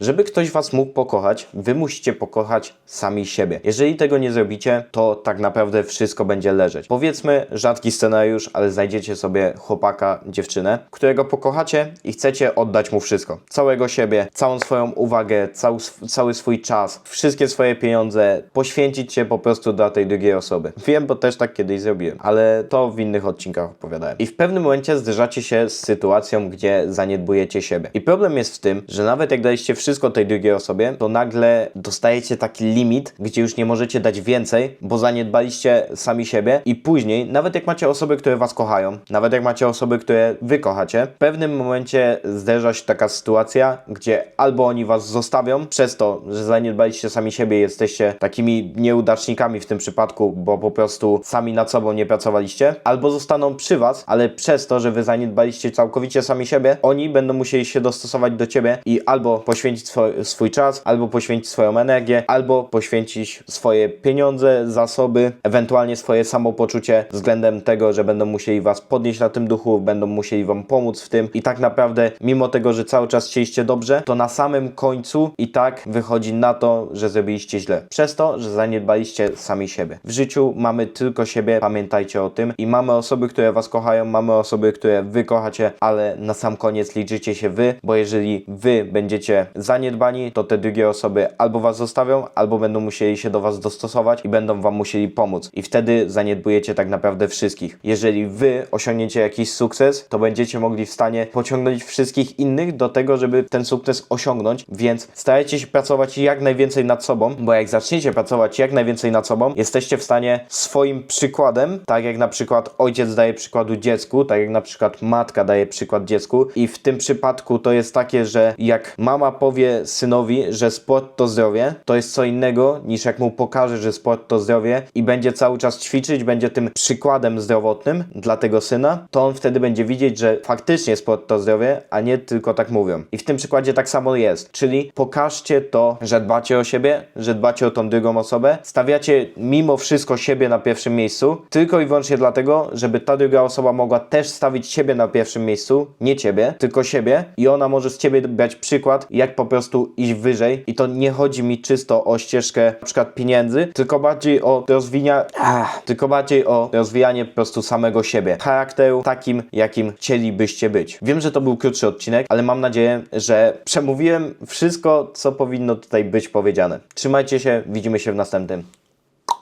Żeby ktoś was mógł pokochać, wy musicie pokochać sami siebie. Jeżeli tego nie zrobicie, to tak naprawdę wszystko będzie leżeć. Powiedzmy, rzadki scenariusz, ale znajdziecie sobie chłopaka, dziewczynę, którego pokochacie i chcecie oddać mu wszystko. Całego siebie, całą swoją uwagę, cały, cały swój czas, wszystkie swoje pieniądze, poświęcić się po prostu dla tej drugiej osoby. Wiem, bo też tak kiedyś zrobiłem, ale to w innych odcinkach opowiadałem. I w pewnym momencie zderzacie się z sytuacją, gdzie zaniedbujecie siebie. I problem jest w tym, że nawet jak daliście wszystko tej drugiej osobie, to nagle dostajecie taki limit, gdzie już nie możecie dać więcej, bo zaniedbaliście sami siebie i później, nawet jak macie osoby, które was kochają, nawet jak macie osoby, które wy kochacie, w pewnym momencie zderza się taka sytuacja, gdzie albo oni was zostawią przez to, że zaniedbaliście sami siebie, jesteście takimi nieudacznikami w tym przypadku, bo po prostu sami nad sobą nie pracowaliście, albo zostaną przy was, ale przez to, że wy zaniedbaliście całkowicie sami siebie, oni będą musieli się dostosować do ciebie i albo poświęcić swój, swój czas, albo poświęcić swoją energię, albo poświęcić swoje pieniądze, zasoby, ewentualnie swoje samopoczucie względem tego, że będą musieli was podnieść na tym duchu, będą musieli wam pomóc w tym i tak naprawdę, mimo tego, że cały czas chcieliście dobrze, to na samym końcu i tak wychodzi na to, że zrobiliście źle. Przez to, że zaniedbaliście sami siebie. W życiu mamy tylko siebie, pamiętajcie o tym i mamy osoby, które was kochają, mamy osoby, które wy kochacie, ale na sam koniec liczycie się wy, bo jeżeli wy będziecie zaniedbani, to te drugie osoby albo was zostawią, albo będą musieli się do was dostosować i będą wam musieli pomóc. I wtedy zaniedbujecie tak naprawdę wszystkich. Jeżeli wy osiągniecie jakiś sukces, to będziecie mogli w stanie pociągnąć wszystkich innych do tego, żeby ten sukces osiągnąć, więc starajcie się pracować jak najwięcej nad sobą, bo jak zaczniecie pracować jak najwięcej nad sobą, jesteście w stanie swoim przykładem, tak jak na przykład ojciec daje przykładu dziecku, tak jak na przykład matka daje przykład dziecku i w tym przypadku to jest takie, że jak mama powie synowi, że sport to zdrowie, to jest co innego niż jak mu pokaże, że sport to zdrowie i będzie cały czas ćwiczyć, będzie tym przykładem zdrowotnym dla tego syna, to on wtedy będzie widzieć, że faktycznie sport to zdrowie, a nie tylko tak mówią. I w tym przykładzie tak samo jest, czyli pokażcie to, że dbacie o siebie, że dbacie o tą drugą osobę, stawiacie mimo wszystko siebie na pierwszym miejscu, tylko i wyłącznie dlatego, żeby ta druga osoba mogła też stawić siebie na pierwszym miejscu, nie ciebie, tylko siebie i ona może z ciebie brać przykład, jak po prostu iść wyżej i to nie chodzi mi czysto o ścieżkę na przykład pieniędzy, tylko bardziej o rozwijanie, ah, tylko bardziej o rozwijanie po prostu samego siebie, charakteru takim, jakim chcielibyście być. Wiem, że to był krótszy odcinek, ale mam nadzieję, że przemówiłem wszystko, co powinno tutaj być powiedziane. Trzymajcie się, widzimy się w następnym.